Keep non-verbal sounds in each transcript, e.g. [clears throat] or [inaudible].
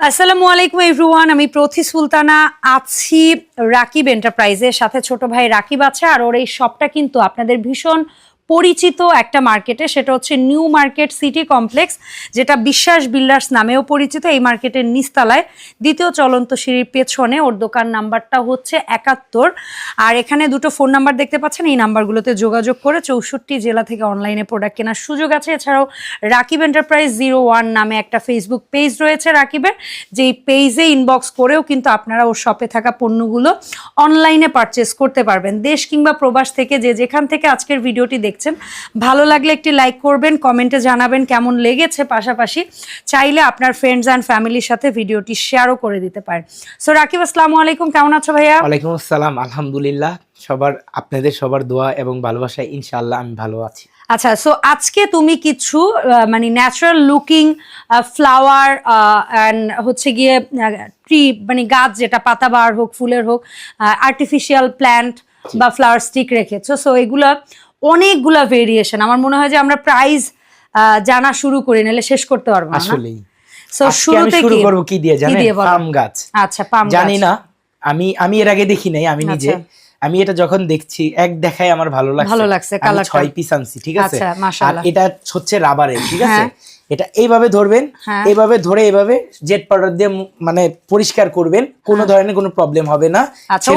আসসালামু আলাইকুম, এভরিওয়ান। আমি প্রথি সুলতানা আছি রাকিব এন্টারপ্রাইজের সাথে। ছোট ভাই রাকিব আছে আর ওর এই শপটা কিন্তু আপনাদের ভীষণ পরিচিত একটা মার্কেটে সেটা হচ্ছে নিউ মার্কেট সিটি কমপ্লেক্স যেটা বিশ্বাস বিল্ডার্স নামেও পরিচিত, এই মার্কেটের নিস্তালায় দ্বিতীয় চলন্ত সিঁড়ির পেছনে ওর দোকান নাম্বারটা হচ্ছে একাত্তর। আর এখানে দুটো ফোন নাম্বার দেখতে পাচ্ছেন, এই নাম্বারগুলোতে যোগাযোগ করে চৌষট্টি জেলা থেকে অনলাইনে প্রোডাক্ট কেনার সুযোগ আছে। এছাড়াও রাকিব এন্টারপ্রাইজ জিরো ওয়ান নামে একটা ফেসবুক পেজ রয়েছে রাকিবের, যেই পেজে ইনবক্স করেও কিন্তু আপনারা ওর শপে থাকা পণ্যগুলো অনলাইনে পারচেস করতে পারবেন। দেশ কিংবা প্রবাস থেকে যে যেখান থেকে আজকের ভিডিওটি দেখছেন। ভালো লাগলে একটি লাইক করবেন কমেন্টে জানাবেন কেমন লেগেছে। পাশাপাশি চাইলে আপনার ফ্রেন্ডস অ্যান্ড ফ্যামিলির সাথে ভিডিওটি শেয়ারও করে দিতে পারেন। সো রাকিব আসসালামু আলাইকুম। কেমন আছো ভাইয়া? ওয়ালাইকুম আসসালাম। আলহামদুলিল্লাহ সবার আপনাদের সবার দোয়া এবং ভালোবাসায় ইনশাআল্লাহ আমি ভালো আছি। আচ্ছা সো আজকে তুমি কিছু মানে ন্যাচারাল লুকিং ফ্লাওয়ার অ্যান্ড হচ্ছে গিয়ে ট্রি মানে গাছ যেটা পাতাবাহার হোক ফুলের হোক আর্টিফিশিয়াল প্ল্যান্ট বা ফ্লাওয়ার স্টিক রেখেছো। সো এগুলা অনেকগুলা ভেরিয়েশন আমার মনে হয় যে আমরা প্রাইস জানা শুরু করে নিলে শেষ করতে পারব না আসলেই। সো শুরুতে শুরু কি? করব কি দিয়ে জানেন? পাম গাছ। আচ্ছা পাম জানি না আমি আমি এর আগে দেখি নাই আমি নিজে। আচ্ছা। আমি এটা যখন দেখছি এক দেখায় আমার ভালো লাগছে। ভালো লাগছে, কালার। ছয় পিস আনছি ঠিক আছে? আচ্ছা, আর এটা হচ্ছে রাবারের ঠিক আছে? হ্যাঁ। এটা এইভাবে ধরবেন হ্যাঁ। এইভাবে ধরে এইভাবে জেট পাউডার দিয়ে মানে পরিষ্কার করবেন কোনো ধরনের কোনো প্রবলেম হবে না। আচ্ছা,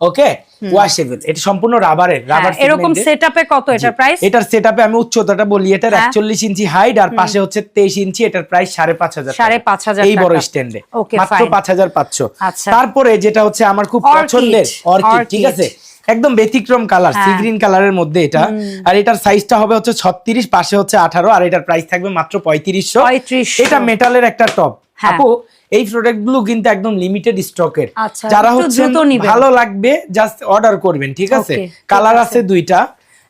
ওকে ওয়াশেবল এটা সম্পূর্ণ রাবারের রাবার হ্যাঁ, এরকম সেটআপে কত এটার প্রাইস এটার সেটআপে আমি উচ্চতাটা বলি এটার হ্যাঁ। একচল্লিশ ইঞ্চি হাইট আর পাশে হচ্ছে তেইশ ইঞ্চি এটার প্রাইস সাড়ে পাঁচ হাজার টাকা। সাড়ে পাঁচ হাজার এই বড় স্ট্যান্ডে মাত্র fine. পাঁচ হাজার পাঁচশো। আচ্ছা। তারপরে যেটা হচ্ছে আমার খুব পছন্দের অর্কিড ঠিক আছে? একদম ব্যতিক্রম কালার সি। গ্রিন কালারের মধ্যে এটা। আর এটার সাইজটা হবে হচ্ছে ছত্রিশ পাশে হচ্ছে আঠারো আর এটার প্রাইস থাকবে মাত্র পঁয়ত্রিশশো। 3500 এটা মেটালের একটা টপ হ্যাঁ। আপু এই প্রোডাক্টগুলো কিন্তু একদম লিমিটেড স্টকের আচ্ছা, যারা হচ্ছে ভালো লাগবে জাস্ট অর্ডার করবেন ঠিক আছে? কালার আছে। আছে দুইটা।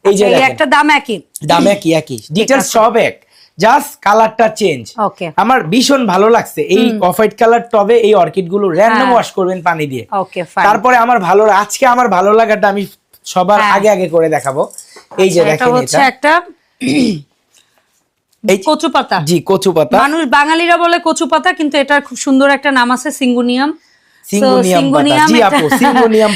এই যে একটা দাম একই। দাম একই একই। ডিটেলস সব এক। জাস্ট কালারটা চেঞ্জ আমার ভীষণ ভালো লাগছে। এই অফ হোয়াইট কালার টবে এই অর্কিডগুলো র্যান্ডম। ওয়াশ করবেন পানি দিয়ে। তারপরে আমার ভালো আজকে আমার ভালো লাগাটা আমি সবার হ্যাঁ। আগে আগে করে দেখাবো। এই যে দেখেন এটা। একটা [clears throat] এই কচু পাতা জি কচু পাতা মানুষ বাঙালিরা বলে কচু পাতা কিন্তু এটার খুব সুন্দর একটা নাম আছে সিঙ্গুনিয়াম। সিঙ্গুনিয়াম পাতা। জি আপু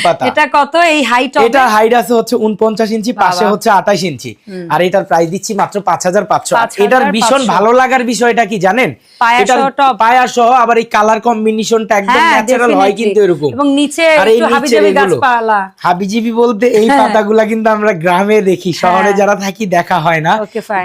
পাতা। এটা কত? এই হাইট এটার হাইট আছে হচ্ছে উনপঞ্চাশ ইঞ্চি পাশে হচ্ছে আঠাশ ইঞ্চি। আর এটার প্রাইস দিচ্ছি মাত্র পাঁচ হাজার পাঁচশো। 5,500 এটার ভীষণ ভালো লাগার বিষয়টা কি জানেন? পায়া এটার সহ top। পায়া সহ আবার এই কালার কম্বিনেশনটা একদম হ্যাঁ, ন্যাচারাল হয় কিন্তু এরকম। এবং নিচে আর এই একটু নিচের হাবিজাবি গাছপালা। হাবিজিবি বলতে এই হ্যাঁ। পাতাগুলা কিন্তু আমরা গ্রামে দেখি শহরে হ্যাঁ। যারা থাকি দেখা হয় না.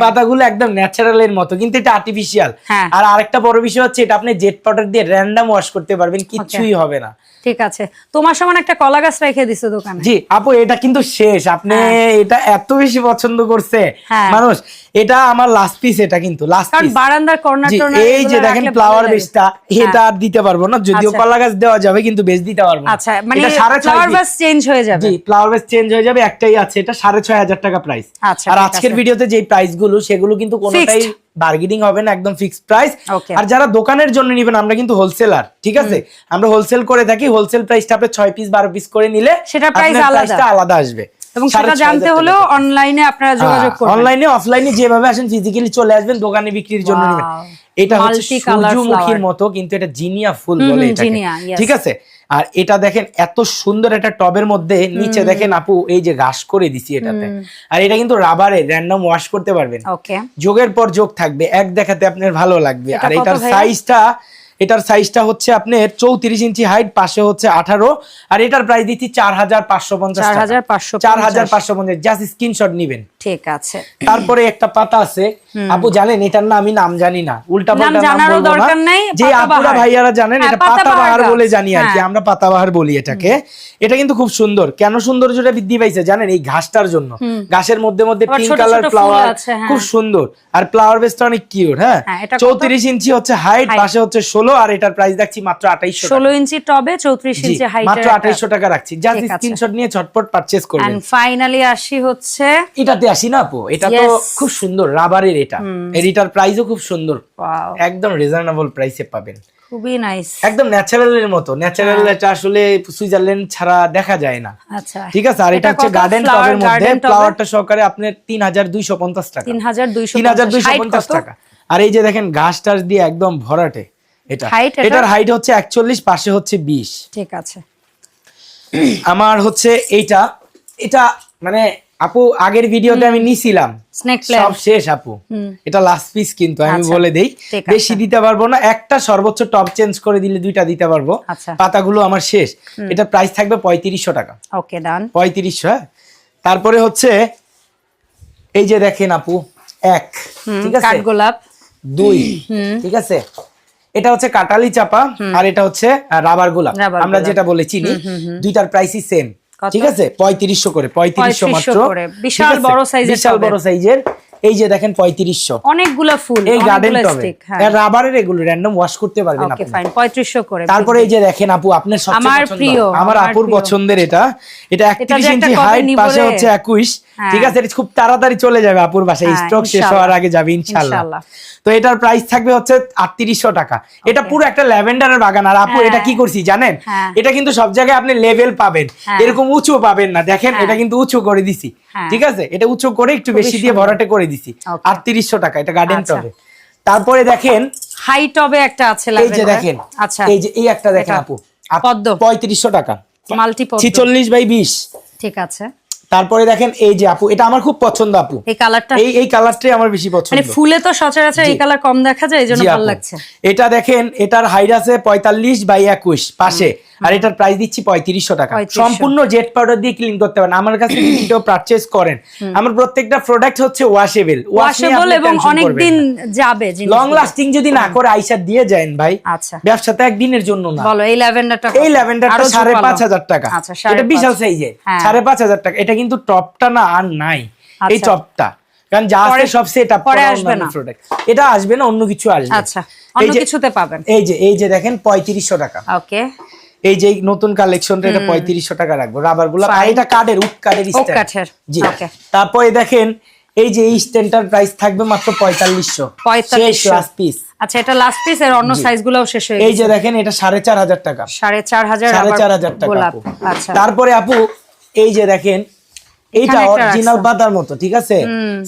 পাতাগুলো একদম ন্যাচারাল এর মতো কিন্তু এটা আর্টিফিশিয়াল। আর আরেকটা বড় বিষয় হচ্ছে এটা আপনি জেট পাউডার দিয়ে র্যান্ডম ওয়াশ করতে পারবেন কিচ্ছুই হবে না ঠিক আছে তোমার সমান একটা কলা গাছ রেখে দিছো দোকানে জি আপু এটা কিন্তু শেষ আপনি এটা এত বেশি পছন্দ করছে হ্যাঁ। মানুষ এটা আমার লাস্ট পিস এটা কিন্তু লাস্ট পিস বারান্দার কর্নার এই যে দেখেন ফ্লাওয়ার বেসটা এটা আর দিতে পারব না যদিও আচ্ছা। কলা গাছ দেওয়া যাবে কিন্তু বেশ দিতে পারব। আচ্ছা মানে ফ্লাওয়ার। বাস চেঞ্জ হয়ে যাবে জি ফ্লাওয়ার বেস চেঞ্জ হয়ে যাবে একটাই আছে এটা সাড়ে ছয় হাজার টাকা প্রাইস আচ্ছা, আর আজকের। ভিডিওতে যে প্রাইসগুলো সেগুলো কিন্তু কোনোটাই। বার্গেনিং হবে না একদম ফিক্সড প্রাইস আর যারা দোকানের জন্য নিবেন আমরা কিন্তু হোলসেলার ঠিক আছে? আমরা হোলসেল করে থাকি হোলসেল প্রাইসটা আপনি ছয় পিস বারো পিস করে নিলে সেটা আপনার আলাদা। আলাদা আসবে। এবং সেটা জানতে হলেও অনলাইনে আপনারা যোগাযোগ করবেন। অনলাইনে অফলাইনে যেভাবে আসেন ফিজিক্যালি চলে আসবেন দোকানে বিক্রির জন্য নেবেন। এটা হচ্ছে Multi সূর্যমুখীর মতো কিন্তু এটা জিনিয়া ফুল হুম, বলে এটাকে। ঠিক আছে? আর এটা দেখেন এত সুন্দর একটা টবের মধ্যে নিচে দেখেন আপু এই যে ঘাস করে দিছি এটাতে। আর এটা কিন্তু রাবারে র্যান্ডম ওয়াশ করতে পারবেন। যোগের পর যোগ থাকবে এক দেখাতে আপনার ভালো লাগবে। আর এটার সাইজটা এটার সাইজটা হচ্ছে আপনার চৌত্রিশ ইঞ্চি হাইট পাশে হচ্ছে আঠারো। আর এটার প্রাইস দিচ্ছি চার হাজার পাঁচশো পঞ্চাশ চার হাজার পাঁচশো পঞ্চাশ। জাস্ট স্ক্রিনশট নিবেন। ঠিক আছে। তারপরে একটা পাতা আছে। আপু জানেন এটার না আমি নাম জানি না। উল্টা দরকার নাই, যে আপুরা ভাইয়ারা জানেন হ্যাঁ, এটা পাতাবাহার বলে জানি আর কি হ্যাঁ। আমরা পাতাবাহার বলি এটাকে। এটা কিন্তু খুব সুন্দর। কেন সৌন্দর্যটা বৃদ্ধি পাইছে জানেন? এই ঘাসটার জন্য। ঘাসের মধ্যে মধ্যে পিঙ্ক কালার ফ্লাওয়ার। খুব সুন্দর। আর ফ্লাওয়ার বেসটা অনেক কিউট হ্যাঁ? হ্যাঁ? চৌত্রিশ ইঞ্চি হচ্ছে হাইট পাশে হচ্ছে ষোলো আর এটার প্রাইস দেখছি মাত্র আঠাইশশো ষোলো ইঞ্চি টবে চৌত্রিশ ইঞ্চি হাইট মাত্র আঠাইশশো টাকা রাখছি। জাস্ট ঠিক স্ক্রিনশট নিয়ে ঝটপট পারচেস করবেন ফাইনালি আসি হচ্ছে এটাতে আসি না আপু? এটা তো খুব সুন্দর রাবারের এটা। এটার প্রাইসও খুব সুন্দর। একদম রিজনেবল প্রাইসে পাবেন। খুবই নাইস একদম ন্যাচারাল এর মতো ন্যাচারাল এটা আসলে সুইজারল্যান্ড ছাড়া দেখা যায় না। আচ্ছা। ঠিক আছে আর এটা হচ্ছে গার্ডেন টবের মধ্যে? ফ্লাওয়ারটা সহকারে আপনার টাকা? টাকা। আর এই যে দেখেন ঘাস টাস দিয়ে একদম ভরাটে। এটা। এটার? হাইট হচ্ছে একচল্লিশ পাশে হচ্ছে বিশ। ঠিক আছে। আমার হচ্ছে এইটা এটা মানে আপু আগের ভিডিওতে আমি নিছিলাম। সব শেষ আপু। এটা লাস্ট পিস কিন্তু আমি আচ্ছা, বলে দেই। বেশি দিতে পারব না একটা সর্বোচ্চ টপ চেঞ্জ করে দিলে দুইটা দিতে পারব। আচ্ছা। পাতাগুলো আমার শেষ। এটা প্রাইস থাকবে পঁয়ত্রিশশো টাকা। ওকে ডান পঁয়ত্রিশশো হ্যাঁ। তারপরে হচ্ছে এই যে দেখেন আপু এক। ঠিক আছে? কাঠগোলাপ। দুই। ঠিক আছে? এটা হচ্ছে কাটালি চাপা আর এটা হচ্ছে রাবার গোলাপ। আমরা যেটা বলে চিনি দুইটার প্রাইসই সেম ঠিক আছে? পঁয়ত্রিশশো করে পঁয়ত্রিশশো মাত্র। বিশাল বড় এর বিশাল বড় সাইজের এই যে দেখেন পঁয়ত্রিশশো। অনেকগুলা ফুল এই গার্ডেন অনেকগুলা টবে হ্যাঁ। রাবারের এগুলো র্যান্ডম ওয়াশ করতে পারবেন আপনি। 3500 করে তারপরে এই যে দেখেন আপু আপনার আমার প্রিয়, আমার আপুর পছন্দের এটা। এটা একত্রিশ একটা ইঞ্চি হাইট পাশে হচ্ছে একুশ। হ্যাঁ। ঠিক আছে এটা খুব তাড়াতাড়ি চলে যাবে আপুর বাসায় হ্যাঁ, স্টক শেষ হওয়ার আগে যাবে ইনশাল্লাহ। ইনশাআল্লাহ। তো এটার প্রাইস থাকবে হচ্ছে আটত্রিশশো টাকা। এটা পুরো একটা ল্যাভেন্ডারের বাগান। আর আপু হ্যাঁ। এটা কি করছি জানেন? হ্যাঁ। এটা কিন্তু সব জায়গায় আপনি লেভেল পাবেন। হ্যাঁ। এরকম উঁচু পাবেন না। দেখেন হ্যাঁ। এটা কিন্তু উঁচু করে দিছি। হ্যাঁ। ঠিক আছে? এটা উঁচু করে একটু বেশি দিয়ে। ভরাটে করে দিছি। আটত্রিশশো টাকা। এটা গার্ডেন আচ্ছা। টবে। তারপরে দেখেন হাই টবে একটা আছে এই যে দেখেন আচ্ছা। এই যে এই একটা দেখেন আপু। পদ্ম। পঁয়ত্রিশশো টাকা। মাল্টি ছিচল্লিশ বাই বিশ। ঠিক আছে। তারপরে দেখেন এই যে আপু এটা আমার খুব পছন্দ আপু। এই কালারটা? এই এই কালারটাই আমার বেশি পছন্দ। মানে ফুলে তো সচরাচর এই কালার কম দেখা যায় এজন্য জন্য ভালো লাগছে। এটা দেখেন এটার হাইট আছে পঁয়তাল্লিশ বাই একুশ পাশে। আর এটার প্রাইস দিচ্ছি পঁয়ত্রিশশো টাকা। সম্পূর্ণ জেট পাউডার দিয়ে ক্লিন করতে পারেন। আমার কাছে যদি কেউ পারচেজ করেন। আমার প্রত্যেকটা প্রোডাক্ট হচ্ছে ওয়াশেবল ওয়াশেবল এবং অনেক দিন যাবে লং লাস্টিং যদি না করে আইসা দিয়ে যান ভাই। আচ্ছা। ব্যবসাতে একদিনের জন্য না। বলো এই ল্যাভেন্ডারটা এই ল্যাভেন্ডারটা সাড়ে পাঁচ হাজার টাকা। আচ্ছা এটা বিশাল পাঁচ। সাইজের হ্যাঁ। সাড়ে পাঁচ হাজার টাকা। এটা কিন্তু টপটা না আর নাই। এই আচ্ছা। টপটা কারণ যা আছে সব সেট আপ পরে আসবে না। প্রোডাক্ট এটা আসবে না অন্য কিছু আসবে। আচ্ছা। এই অন্য যে- কিছুতে পাবেন। এই যে এই যে দেখেন পঁয়ত্রিশশো টাকা। ওকে এই যে নতুন কালেকশনটা এটা পঁয়ত্রিশশো টাকা রাখব। রাবারগুলো আর. এটা কাঠের কাঠের জি। তারপরে দেখেন এই যে এই স্ট্যান্ডটার প্রাইস থাকবে মাত্র পঁয়তাল্লিশশো। 4500 লাস্ট পিস আচ্ছা এটা লাস্ট পিস এর অন্য সাইজ গুলোও শেষ হয়ে এই যে দেখেন এটা সাড়ে চার হাজার টাকা। সাড়ে চার হাজার সাড়ে চার হাজার টাকা। আচ্ছা। তারপরে আপু এই যে দেখেন এইটা অরিজিনাল। পাতার মতো ঠিক আছে?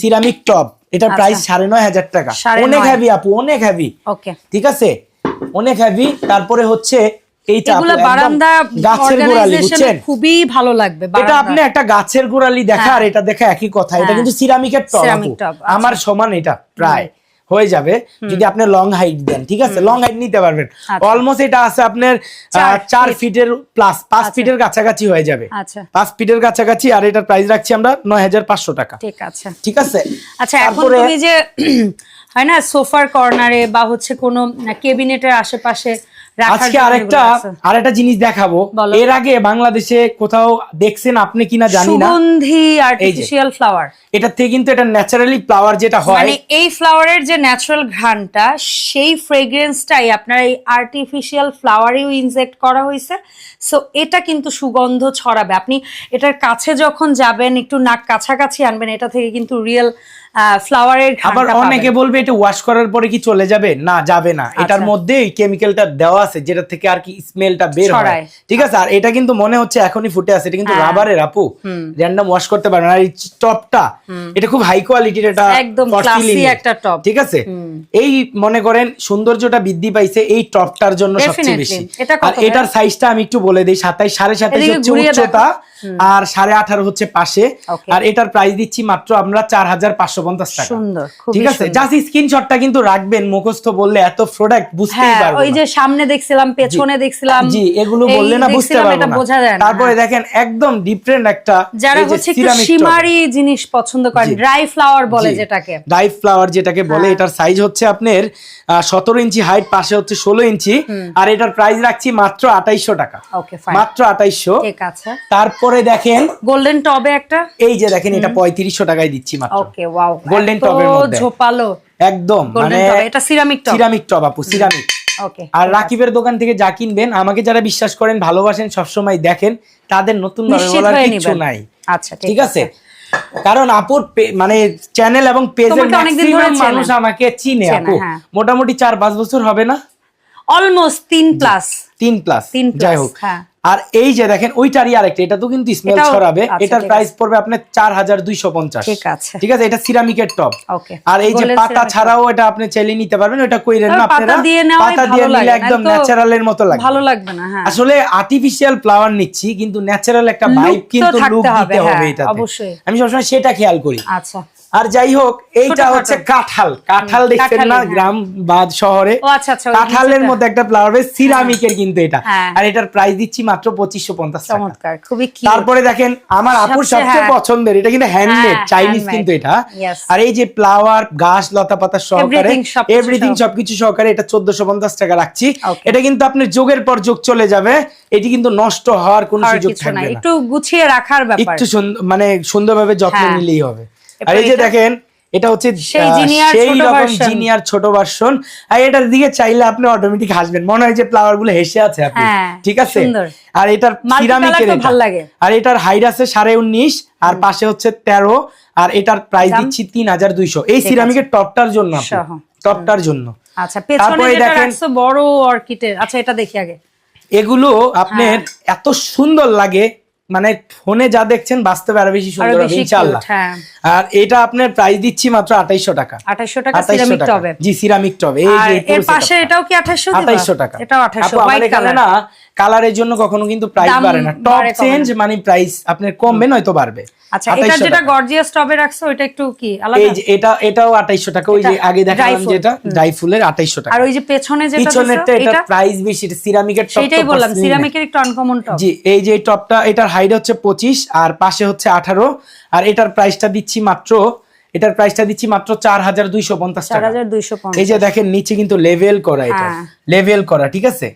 সিরামিক টপ এটা আচ্ছা। প্রাইস সাড়ে নয় হাজার টাকা। অনেক। হ্যাভি আপু অনেক হ্যাভি ঠিক আছে? অনেক হ্যাভি তারপরে হচ্ছে এইটা আপু, এগুলো একদম বারান্দা গাছের গোড়ালি বুঝছেন? খুবই ভালো লাগবে এটা আপনি একটা গাছের গোড়ালি দেখা আর এটা দেখা একই কথা। এটা হ্যাঁ। কিন্তু সিরামিকের টপ আচ্ছা। আমার সমান এটা প্রায়। হয়ে যাবে। যদি আপনি লং হাইট দেন ঠিক আছে? লং হাইট নিতে পারবেন। আচ্ছা। অলমোস্ট এটা আছে আপনার চার ফিটের প্লাস পাঁচ ফিটের কাছাকাছি হয়ে যাবে। আচ্ছা। পাঁচ ফিটের কাছাকাছি আর এটার প্রাইস রাখছি আমরা নয় হাজার পাঁচশো টাকা। ঠিক আছে। ঠিক আছে? আচ্ছা এখন তুমি যে [clears throat] হয় না সোফার কর্নারে বা হচ্ছে কোনো কেবিনেটের আশেপাশে আজকে আরেকটা আর একটা আরেকটা জিনিস দেখাবো। এর আগে বাংলাদেশে কোথাও দেখছেন আপনি কিনা জানি না। সুগন্ধি আর্টিফিশিয়াল ফ্লাওয়ার এটার থেকে কিন্তু এটা ন্যাচারালি ফ্লাওয়ার যেটা হয় মানে এই ফ্লাওয়ারের যে ন্যাচারাল ঘ্রাণটা সেই ফ্রেগ্রেন্সটাই আপনার এই আর্টিফিশিয়াল ফ্লাওয়ারেও ইনজেক্ট করা হয়েছে। সো এটা কিন্তু সুগন্ধ ছড়াবে। আপনি এটার কাছে যখন যাবেন একটু নাক কাছাকাছি আনবেন এটা থেকে কিন্তু রিয়েল ফ্লাওয়ারের আবার অনেকে বলবে এটা ওয়াশ করার পরে কি চলে যাবে? না যাবে না। আচ্ছা। এটার মধ্যে এই কেমিক্যালটা দেওয়া আছে যেটা থেকে আর কি স্মেলটা বের হয়। ঠিক আছে? আর এটা কিন্তু মনে হচ্ছে এখনই ফুটে আছে। এটা কিন্তু হ্যাঁ। রাবারের আপু। র্যান্ডম ওয়াশ করতে পারবেন। আর এই টপটা এটা খুব হাই কোয়ালিটির এটা একদম একটা টপ ঠিক আছে? এই মনে করেন সৌন্দর্যটা বৃদ্ধি পাইছে এই টপটার জন্য সবচেয়ে বেশি। আর এটার সাইজটা আমি একটু বলে দিই সাতাইশ সাড়ে সাতাইশ এদিকে হচ্ছে উচ্চতা। আর সাড়ে আঠারো হচ্ছে পাশে। আর এটার প্রাইস দিচ্ছি মাত্র আমরা চার হাজার পাঁচশো পঞ্চাশ টাকা। ঠিক আছে? জাস্ট স্ক্রিনশটটা কিন্তু রাখবেন মুখস্থ বললে এত প্রোডাক্ট বুঝতেই হ্যাঁ পারব ওই যে সামনে দেখছিলাম পেছনে দেখছিলাম জি এগুলো বললে না বুঝতে পারব না। তারপরে। দেখেন একদম ডিফারেন্ট একটা যারা হচ্ছে। সীমারি জিনিস পছন্দ করেন ড্রাই ফ্লাওয়ার বলে যেটাকে। ডাইভ ফ্লাওয়ার যেটাকে বলে হ্যাঁ। এটার সাইজ হচ্ছে আপনার সতেরো ইঞ্চি হাইট পাশে হচ্ছে ষোলো ইঞ্চি। আর এটার প্রাইস রাখছি মাত্র আঠাইশশো টাকা। মাত্র আঠাইশশো। ঠিক আছে দেখেন গোল্ডেন টবে একটা? এই যে দেখেন এটা পঁয়ত্রিশশো টাকায় দিচ্ছি মাত্র। ওকে ওয়াও top মধ্যে। ঝোপালো। একদম মানে এটা সিরামিক টব সিরামিক টপ আপু সিরামিক আর রাকিবের দোকান থেকে যা কিনবেন আমাকে যারা বিশ্বাস করেন ভালোবাসেন সবসময় দেখেন তাদের নতুন কিছু নাই। আচ্ছা ঠিক আছে? কারণ আপুর মানে চ্যানেল এবং পেজের ম্যাক্সিমাম মানুষ আমাকে চিনে আপু। হ্যাঁ। মোটামুটি চার পাঁচ বছর হবে না? অলমোস্ট তিন প্লাস তিন প্লাস তিন যাই হোক। হ্যাঁ। আর এই যে দেখেন ওইটারই আরেকটা এটা তো কিন্তু স্মেল ছড়াবে। এটার প্রাইস পড়বে আপনার চার হাজার দুইশো পঞ্চাশ। ঠিক আছে। এটা সিরামিকের টপ আর এই যে পাতা ছাড়াও এটা আপনি চাইলে নিতে পারবেন ওটা কইরেন না আপনারা। পাতা দিয়ে নিলে একদম ন্যাচারাল এর মতো লাগে। ভালো লাগবে না হ্যাঁ। আসলে আর্টিফিশিয়াল ফ্লাওয়ার নিচ্ছি কিন্তু ন্যাচারাল একটা ভাইব কিন্তু লুক দিতে হবে হ্যাঁ, এটাতে। অবশ্যই। আমি সবসময় সেটা খেয়াল করি। আচ্ছা। আর যাই হোক এইটা হচ্ছে কাঁঠাল। কাঁঠাল দেখছেন না? হ্যাঁ। গ্রাম বাদ শহরে। আচ্ছা আচ্ছা কাঁঠালের মধ্যে একটা ফ্লাওয়ার বেস সিরামিকের কিন্তু এটা। হ্যাঁ। আর এটার প্রাইস দিচ্ছি মাত্র পঁচিশশো পঞ্চাশ টাকা। চমৎকার খুবই তারপরে দেখেন আমার আপুর সবচেয়ে হ্যাঁ। পছন্দের এটা কিন্তু হ্যান্ডমেড হ্যাঁ, চাইনিজ কিন্তু এটা। আর এই যে ফ্লাওয়ার গাছ লতা পাতা সহকারে এভরিথিং সবকিছু সহকারে এটা চোদ্দশো পঞ্চাশ টাকা রাখছি। এটা কিন্তু আপনার যোগের পর যোগ চলে যাবে। এটি কিন্তু নষ্ট হওয়ার কোনো সুযোগ থাকবে না। একটু গুছিয়ে রাখার ব্যাপার। একটু মানে সুন্দরভাবে যত্ন। নিলেই হবে। আর এই যে দেখেন এটা হচ্ছে সেই রকম জিনিয়ার ছোট ভার্সন আর এটার দিকে চাইলে আপনি অটোমেটিক হাসবেন। মনে হয় যে ফ্লাওয়ারগুলো হেসে আছে আপনি। হ্যাঁ, ঠিক আছে? আর এটার সিরামিকের। আর এটার হাইট আছে সাড়ে উনিশ আর পাশে হচ্ছে তেরো আর এটার প্রাইস দিচ্ছি তিন হাজার দুইশো। এই। সিরামিকের টপটার জন্য টপটার জন্য। আচ্ছা পেছনে দেখেন- বড় অর্কিডের আচ্ছা এটা দেখি আগে। এগুলো আপনার হ্যাঁ। এত সুন্দর লাগে মানে ফোনে যা দেখছেন বাস্তবে আরও বেশি সুন্দর হবে বেশি ইনশাআল্লাহ। হ্যাঁ। আর এটা আপনার প্রাইস দিচ্ছি মাত্র 2800 টাকা। 2800 টাকা সিরামিক টবে জি সিরামিক টবে এই যে এর পাশে এটাও কি 2800 দিবা? 2800 টাকা। এটাও 2800 টাকা হোয়াইট এখানে কালার না কালারের জন্য কখনো কিন্তু প্রাইস বাড়ে না। টপ চেঞ্জ মানে প্রাইস আপনার কমবে নয়তো বাড়বে। আচ্ছা এটা যেটা গর্জিয়াস টবে রাখছো ওটা একটু কি আলাদা? এই যে এটা এটাও টাকা। ওই যে আগে দেখালাম dry যেটা ড্রাই ফুলের আঠাইশো টাকা। আর ওই যে পেছনে যেটা পিছনেরটা এটা এটা? প্রাইস বেশি এটা সিরামিকের টপ সেটাই বললাম সিরামিকের একটু আনকমন টপ জি এই যে টপটা এটার হাইট হচ্ছে পঁচিশ আর পাশে হচ্ছে আঠারো আর এটার প্রাইসটা দিচ্ছি মাত্র এটার প্রাইসটা দিচ্ছি মাত্র চার হাজার দুইশো পঞ্চাশ টাকা। 4250 এই যে দেখেন নিচে কিন্তু লেভেল করা এটা। হ্যাঁ। লেভেল করা ঠিক আছে?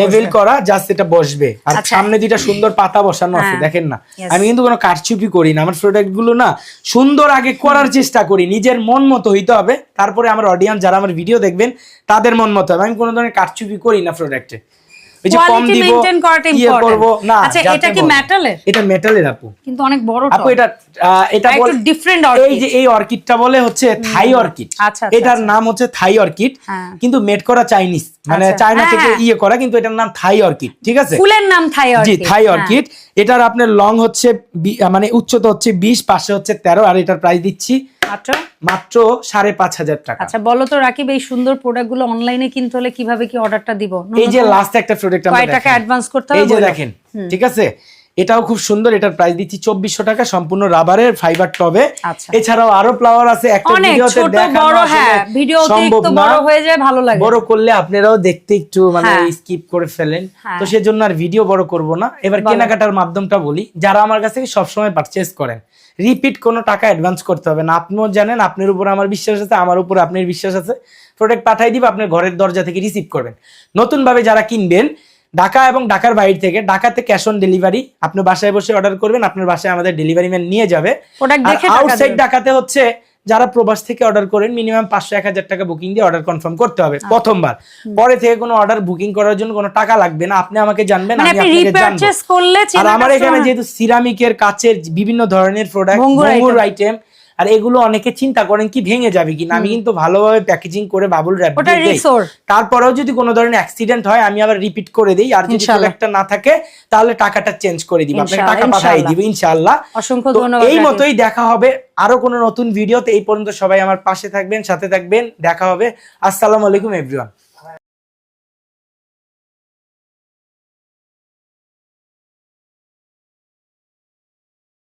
লেভেল করা জাস্ট এটা বসবে। আর আচ্ছা। সামনে দুইটা সুন্দর পাতা বসানো আছে হ্যাঁ। দেখেন না? আমি কিন্তু কোনো কারচুপি করি না। আমার প্রোডাক্টগুলো না সুন্দর আগে করার চেষ্টা করি। নিজের মন মতো হইতে হবে। তারপরে আমার অডিয়েন্স যারা আমার ভিডিও দেখবেন তাদের মন মতো হবে। আমি কোনো ধরনের কারচুপি করি না প্রোডাক্টে ওই যে কম দিব maintain করাটা ইয়ে না আচ্ছা, এটা কি বলে। metal-এর? এটা মেটালের আপু কিন্তু অনেক বড় আপু এটা এটা একটু বল- different এই যে এই অর্কিডটা বলে হচ্ছে থাই অর্কিড আচ্ছা, আচ্ছা, এটার আচ্ছা। নাম হচ্ছে থাই অর্কিড হ্যাঁ। কিন্তু মেড করা চাইনিজ মানে আচ্ছা, চায়না হ্যাঁ, থেকে হ্যাঁ। ইয়ে করা কিন্তু এটার নাম থাই অর্কিড ঠিক আছে ফুলের নাম থাই জি অর্কিড থাই হ্যাঁ। অর্কিড এটার আপনার লং হচ্ছে মানে উচ্চতা হচ্ছে বিশ পাশে হচ্ছে তেরো আর এটার প্রাইস দিচ্ছি মাত্র? মাত্র সাড়ে পাঁচ হাজার টাকা। আচ্ছা বলো তো রাকিব এই সুন্দর প্রোডাক্টগুলো অনলাইনে কিনতে হলে কীভাবে কি অর্ডারটা দিব? এই যে লাস্ট একটা প্রোডাক্ট টাকা অ্যাডভান্স করতে হবে এই যে দেখেন ঠিক আছে? এটাও খুব সুন্দর এটার প্রাইস দিচ্ছি চব্বিশশো টাকা সম্পূর্ণ রাবারের ফাইবার টবে। আচ্ছা। এছাড়াও আরও ফ্লাওয়ার আছে একটা ভিডিওতে দেখানো বড় আসলে হ্যাঁ সম্ভব বড় হয়ে যায় ভালো লাগে। বড় করলে আপনারাও দেখতে একটু মানে হ্যাঁ। স্কিপ করে ফেলেন। হ্যাঁ। তো সেজন্য আর ভিডিও বড় করব না। এবার কেনাকাটার মাধ্যমটা বলি। যারা আমার কাছে সবসময় পারচেস করেন রিপিট কোনো টাকা অ্যাডভান্স করতে হবে না। আপনিও জানেন আপনার উপর আমার বিশ্বাস আছে আমার উপর আপনার বিশ্বাস আছে। প্রোডাক্ট পাঠাই দিব আপনার ঘরের দরজা থেকে রিসিভ করবেন। নতুন ভাবে যারা কিনবেন ঢাকা এবং ঢাকার বাইরে থেকে ঢাকাতে ক্যাশ অন ডেলিভারি আপনি বাসায় বসে অর্ডার করবেন আপনার বাসায় আমাদের ডেলিভারি ম্যান নিয়ে যাবে। আউটসাইড ঢাকাতে হচ্ছে যারা প্রবাস থেকে অর্ডার করেন মিনিমাম পাঁচশো এক হাজার টাকা বুকিং দিয়ে অর্ডার কনফার্ম করতে হবে আচ্ছা। প্রথমবার। পরে থেকে কোনো অর্ডার বুকিং করার জন্য কোনো টাকা লাগবে না। আপনি আমাকে জানবেন মানে আমি আপনাকে জানব। আর আমার এখানে যেহেতু সিরামিকের কাচের বিভিন্ন ধরনের প্রোডাক্ট। আইটেম আর এগুলো অনেকে চিন্তা করেন কি ভেঙে যাবে কিনা। আমি কিন্তু ভালোভাবে প্যাকেজিং করে বাবুল র্যাপ দিয়ে তারপরেও যদি কোনো ধরনের অ্যাক্সিডেন্ট হয় আমি আবার রিপিট করে দিই। আর যদি। প্রোডাক্টটা না থাকে তাহলে টাকাটা চেঞ্জ করে দিব। আপনাকে টাকা পাঠিয়ে ইনশাআল্লাহ। দিব ইনশাআল্লাহ অসংখ্য ধন্যবাদ এই। মতোই দেখা হবে আরও কোনো নতুন ভিডিওতে এই পর্যন্ত সবাই আমার পাশে থাকবেন সাথে থাকবেন। দেখা হবে। আসসালামু আলাইকুম এভরিওয়ান